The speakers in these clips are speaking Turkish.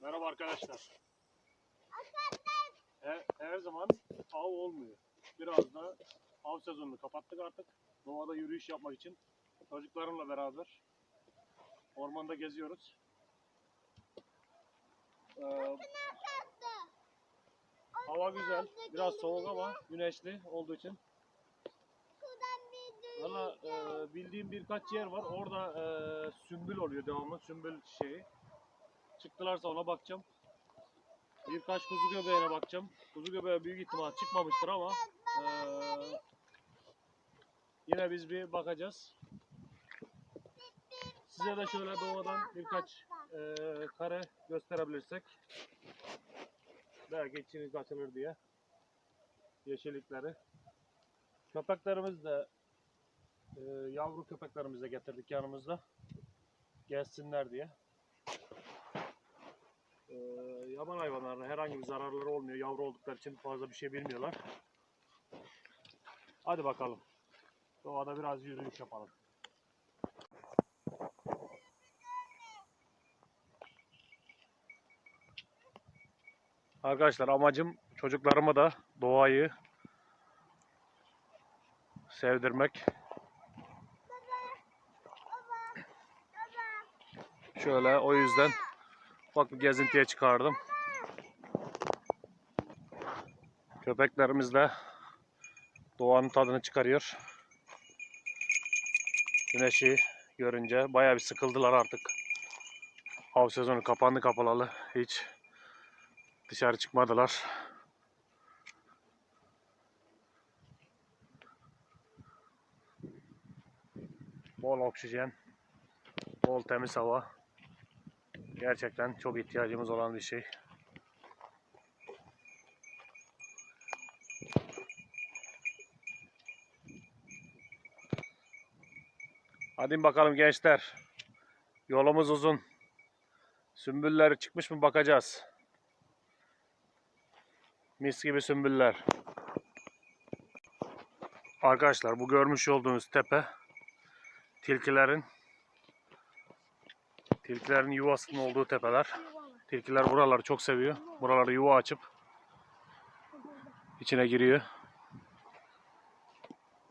Merhaba arkadaşlar. Her, her zaman av olmuyor. Biraz da av sezonunu kapattık artık. Doğada yürüyüş yapmak için çocuklarımla beraber ormanda geziyoruz. Ee, hava güzel. Biraz soğuk ama güneşli olduğu için. Valla e, bildiğim birkaç yer var. Orada e, sümbül oluyor devamlı. Sümbül şeyi. Çıktılarsa ona bakacağım. Birkaç kuzu göbeğine bakacağım. Kuzu göbeği büyük ihtimal çıkmamıştır ama eee, yine biz bir bakacağız. Size de şöyle doğadan birkaç eee, kare gösterebilirsek belki içiniz açılır diye yeşillikleri. Köpeklerimiz de eee, yavru köpeklerimizi de getirdik yanımızda. Gelsinler diye. Ee, yaban hayvanlarına herhangi bir zararları olmuyor. Yavru oldukları için fazla bir şey bilmiyorlar. Hadi bakalım. Doğada biraz yürüyüş yapalım. Arkadaşlar amacım çocuklarıma da doğayı sevdirmek. Şöyle o yüzden ufak bir gezintiye çıkardım. Köpeklerimiz de doğanın tadını çıkarıyor. Güneşi görünce bayağı bir sıkıldılar artık. Av sezonu kapandı kapalı. Hiç dışarı çıkmadılar. Bol oksijen, bol temiz hava. Gerçekten çok ihtiyacımız olan bir şey. Hadi bakalım gençler. Yolumuz uzun. Sümbüller çıkmış mı bakacağız. Mis gibi sümbüller. Arkadaşlar bu görmüş olduğunuz tepe tilkilerin tilkilerin yuvasının olduğu tepeler. Tilkiler buraları çok seviyor. Buraları yuva açıp içine giriyor.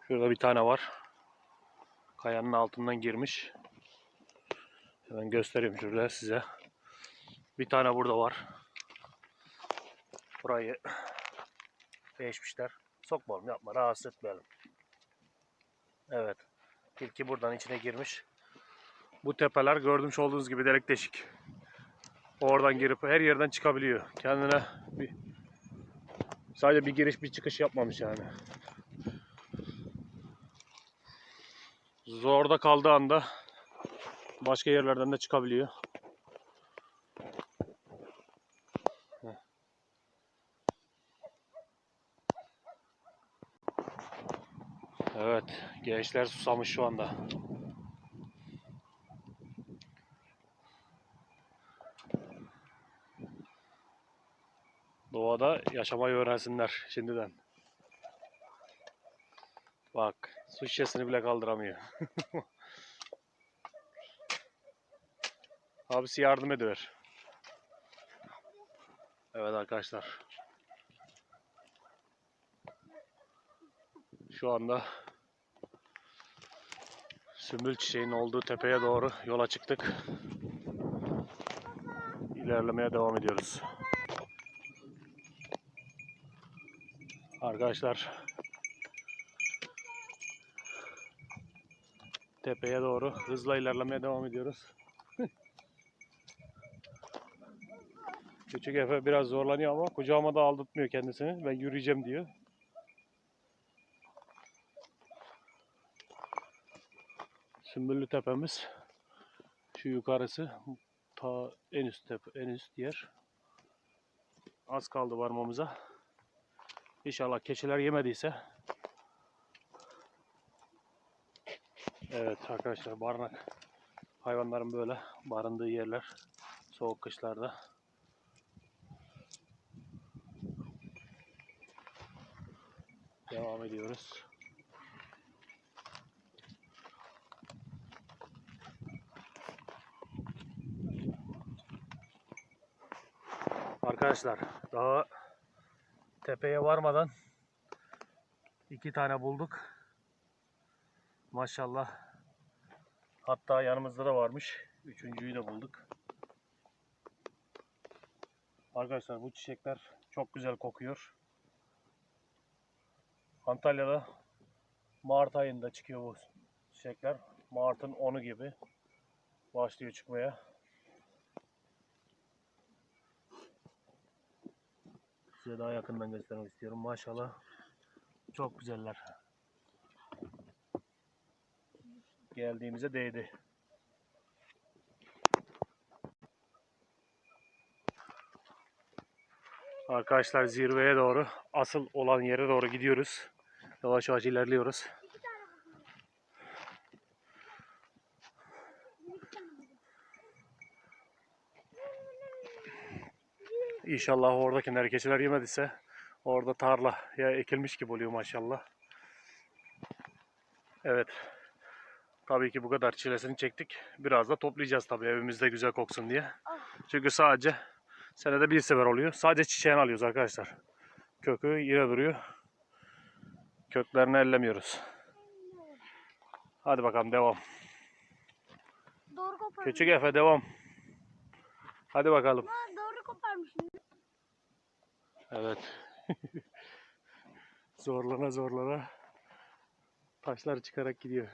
Şurada bir tane var. Kayanın altından girmiş. Hemen göstereyim şurada size. Bir tane burada var. Burayı değişmişler. Sokmayalım yapma rahatsız etmeyelim. Evet. Tilki buradan içine girmiş. Bu tepeler gördüğünüz olduğunuz gibi delik deşik. Oradan girip her yerden çıkabiliyor. Kendine bir sadece bir giriş bir çıkış yapmamış yani. Zorda kaldığı anda başka yerlerden de çıkabiliyor. Evet, gençler susamış şu anda. Doğada yaşamayı öğrensinler şimdiden. Bak, su şişesini bile kaldıramıyor. Abisi yardım ediyor. Evet arkadaşlar. Şu anda sümbül çiçeğinin olduğu tepeye doğru yola çıktık. İlerlemeye devam ediyoruz. Arkadaşlar tepeye doğru hızla ilerlemeye devam ediyoruz. Küçük Efe biraz zorlanıyor ama kucağıma da aldırtmıyor kendisini. Ben yürüyeceğim diyor. Sümbüllü tepemiz şu yukarısı ta en üst tepe, en üst yer. Az kaldı varmamıza. İnşallah keçiler yemediyse. Evet arkadaşlar barınak hayvanların böyle barındığı yerler soğuk kışlarda. Devam ediyoruz. Arkadaşlar daha tepeye varmadan iki tane bulduk. Maşallah. Hatta yanımızda da varmış. Üçüncüyü de bulduk. Arkadaşlar bu çiçekler çok güzel kokuyor. Antalya'da Mart ayında çıkıyor bu çiçekler. Mart'ın 10'u gibi başlıyor çıkmaya. Size daha yakından göstermek istiyorum. Maşallah çok güzeller. Geldiğimize değdi. Arkadaşlar zirveye doğru, asıl olan yere doğru gidiyoruz. Yavaş yavaş ilerliyoruz. İnşallah oradakiler keçiler yemediyse orada tarla ya ekilmiş gibi oluyor maşallah. Evet. Tabii ki bu kadar çilesini çektik. Biraz da toplayacağız tabii evimizde güzel koksun diye. Çünkü sadece senede bir sefer oluyor. Sadece çiçeğini alıyoruz arkadaşlar. Kökü yine duruyor. Köklerini ellemiyoruz. Hadi bakalım devam. Küçük Efe devam. Hadi bakalım. Evet. zorlana zorlana taşlar çıkarak gidiyor.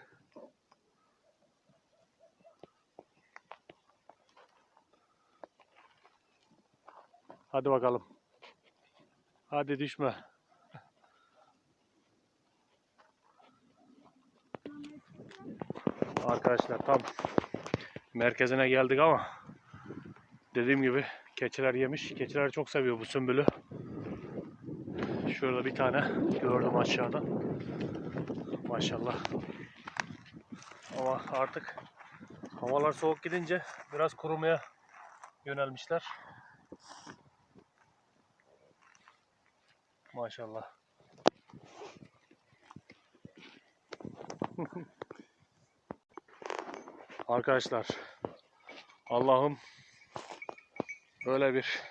Hadi bakalım. Hadi düşme. Arkadaşlar tam merkezine geldik ama dediğim gibi keçiler yemiş. Keçiler çok seviyor bu sümbülü. Şurada bir tane gördüm aşağıda. Maşallah. Ama artık havalar soğuk gidince biraz kurumaya yönelmişler. Maşallah. Arkadaşlar Allah'ım öyle bir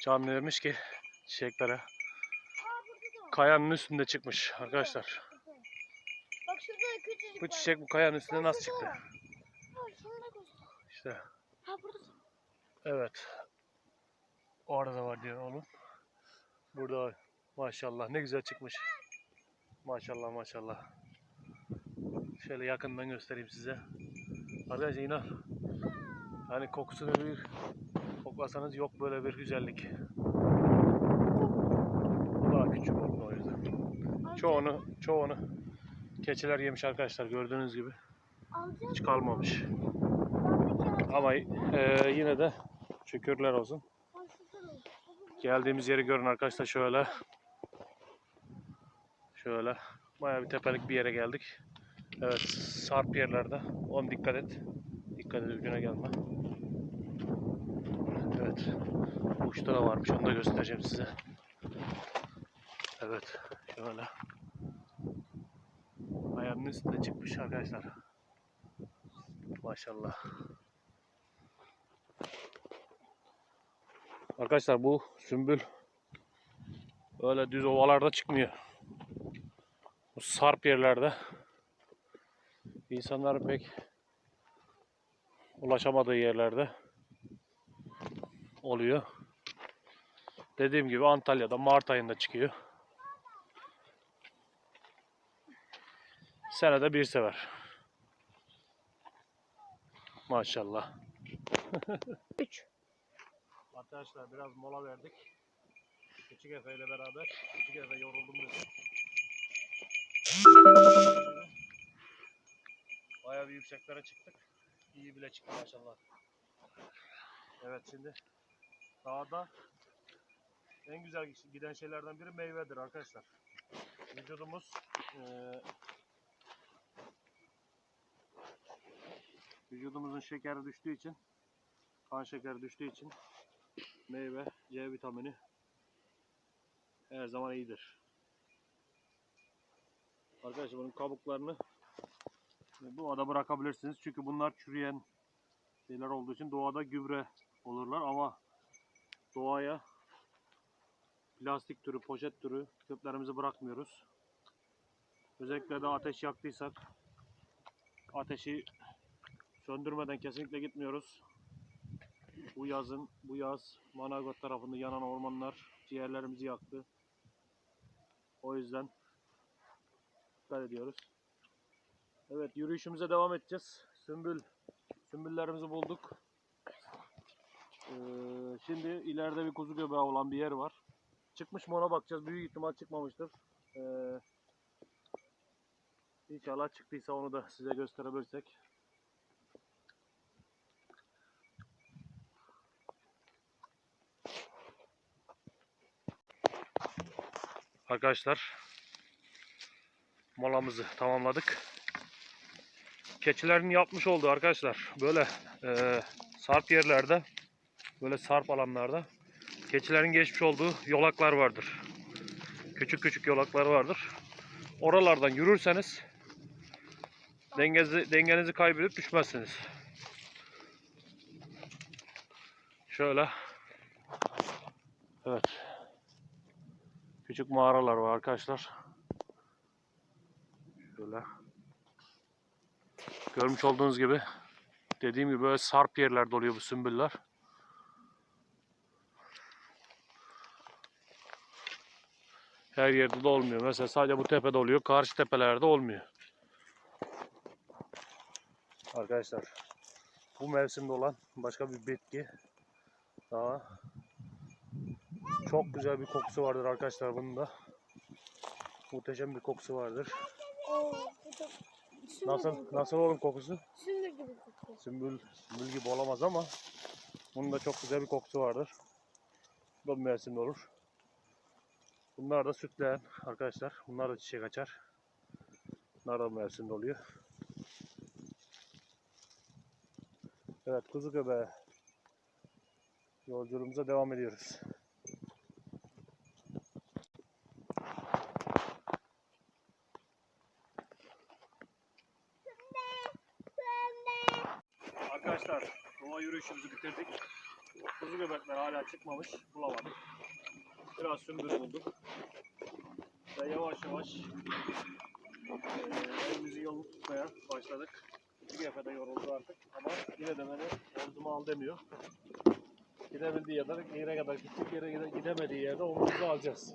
can vermiş ki çiçeklere. Kayanın üstünde çıkmış arkadaşlar. Bak şurada da küçücük Bu çiçek bu kayanın üstünde nasıl çıktı? İşte Ha burada. da. evet. Orada da var diyor oğlum. Burada. Maşallah ne güzel çıkmış. Maşallah maşallah. Şöyle yakından göstereyim size. Arkadaşlar inan. Hani kokusunu bir koklasanız yok böyle bir güzellik. Bu daha küçük oldu o yüzden. Çoğunu, çoğunu keçiler yemiş arkadaşlar gördüğünüz gibi. Hiç kalmamış. Ama eee, yine de şükürler olsun. Geldiğimiz yeri görün arkadaşlar şöyle. Şöyle. Bayağı bir tepelik bir yere geldik. Evet sarp yerlerde. Oğlum dikkat et. Dikkat et ucuna gelme. Evet. Uçta da varmış onu da göstereceğim size. Evet. Şöyle. Ayağının üstünde çıkmış arkadaşlar. Maşallah. Arkadaşlar bu sümbül öyle düz ovalarda çıkmıyor. Bu sarp yerlerde insanların pek ulaşamadığı yerlerde oluyor. Dediğim gibi Antalya'da Mart ayında çıkıyor. Senede bir sefer. Maşallah. Üç. Arkadaşlar biraz mola verdik. Küçük Efe ile beraber. Küçük Efe yoruldum dedi. Bayağı bir yükseklere çıktık. İyi bile çıktı maşallah. Evet şimdi dağda en güzel giden şeylerden biri meyvedir arkadaşlar. Vücudumuz eee vücudumuzun şekeri düştüğü için kan şekeri düştüğü için meyve, C vitamini her zaman iyidir. Arkadaşlar bunun kabuklarını doğada bırakabilirsiniz. Çünkü bunlar çürüyen şeyler olduğu için doğada gübre olurlar ama doğaya plastik türü, poşet türü çöplerimizi bırakmıyoruz. Özellikle de ateş yaktıysak ateşi söndürmeden kesinlikle gitmiyoruz. Bu yazın, bu yaz Manavgat tarafında yanan ormanlar ciğerlerimizi yaktı. O yüzden dikkat ediyoruz. Evet yürüyüşümüze devam edeceğiz. Sümbül, sümbüllerimizi bulduk. Ee, şimdi ileride bir kuzu göbeği olan bir yer var. Çıkmış mı ona bakacağız. Büyük ihtimal çıkmamıştır. Ee, inşallah çıktıysa onu da size gösterebilirsek. Arkadaşlar molamızı tamamladık. Keçilerin yapmış olduğu arkadaşlar böyle e, sarp yerlerde böyle sarp alanlarda keçilerin geçmiş olduğu yolaklar vardır. Küçük küçük yolaklar vardır. Oralardan yürürseniz dengenizi, dengenizi kaybedip düşmezsiniz. Şöyle Evet. Küçük mağaralar var arkadaşlar. Şöyle. Görmüş olduğunuz gibi dediğim gibi böyle sarp yerlerde oluyor bu sümbüller. Her yerde de olmuyor. Mesela sadece bu tepede oluyor. Karşı tepelerde olmuyor. Arkadaşlar bu mevsimde olan başka bir bitki daha çok güzel bir kokusu vardır arkadaşlar bunun da. Muhteşem bir kokusu vardır. Oo, çok Nasıl gibi. nasıl oğlum kokusu? Sümbül gibi kokuyor. Sümbül, sümbül gibi olamaz ama bunun da çok güzel bir kokusu vardır. Bu mevsimde olur. Bunlar da sütleyen arkadaşlar. Bunlar da çiçek açar. Bunlar da mevsimde oluyor. Evet kuzu göbeği yolculuğumuza devam ediyoruz. Yürüyüşümüzü bitirdik. Kuzu göbekler hala çıkmamış. Bulamadık. Biraz sümbül bulduk. Ve yavaş yavaş eee elimizi yolu tutmaya başladık. Bir de yoruldu artık ama yine de beni omzuma al demiyor. Gidebildiği yere, yere kadar gittik, yere gide- gidemediği yerde omzumuzu alacağız.